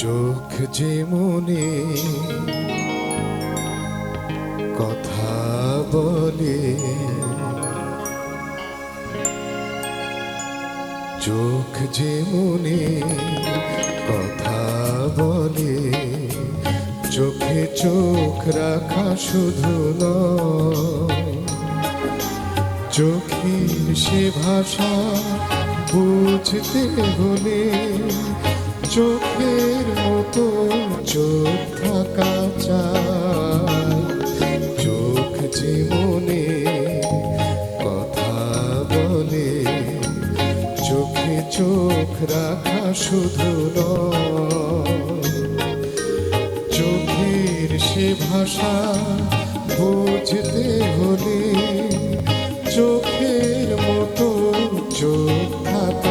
চোখ যে মনে কথা বলে, চোখ যে মনে কথা বলে, চোখে চোখ রাখা শুধু চোখের সে ভাষা বুঝতে হলে চোখের মতো চোখ থাকা চায় চোখ মনে কথা বলে, চোখে চোখ রাখা শুধু চোখের সে ভাষা বুঝতে হলে চোখের মতো চোখ থাকা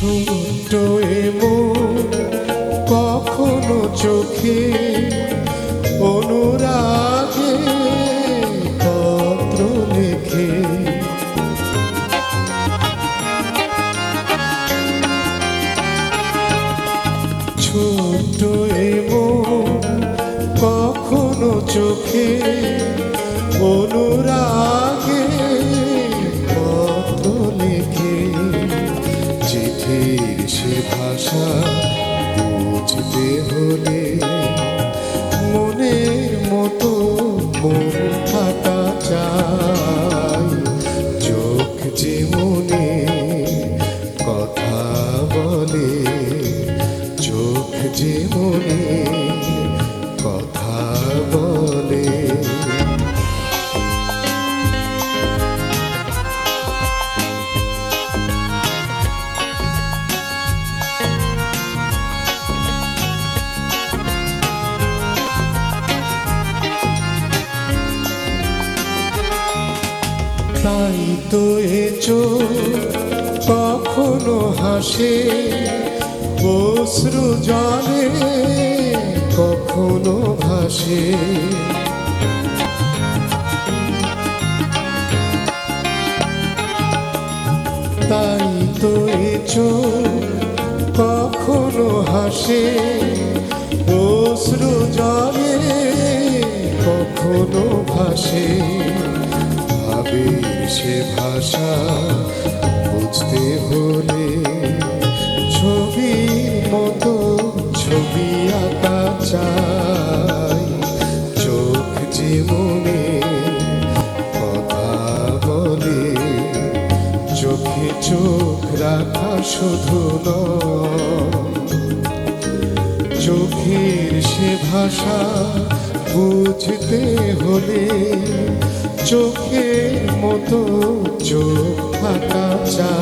ছোট এমন কখনো চোখে অনুরাগে পত্র লেখে। ছোট এমন কখনো চোখে অনুরাগে সে ভাষা, বুঝতে হলে মনের মতো মন থাকা চাই। চোখ যে মনে কথা বলে, চোখ যে মনে তাই তো এ কখনো হাসে, অশ্রু জলে কখনো ভাসে। তাই তো এ কখনো হাসে, অশ্রু জলে কখনো ভাসে। ভাবের সে ভাষা। বুঝতে হলে ছবির মতো ছবি আঁকা চাই। চোখ মনে কথা বলে, চোখে চোখ রাখা শুধু চোখের সে ভাষা বুঝতে হলে চোখের মতো চোখ থাকা চাই।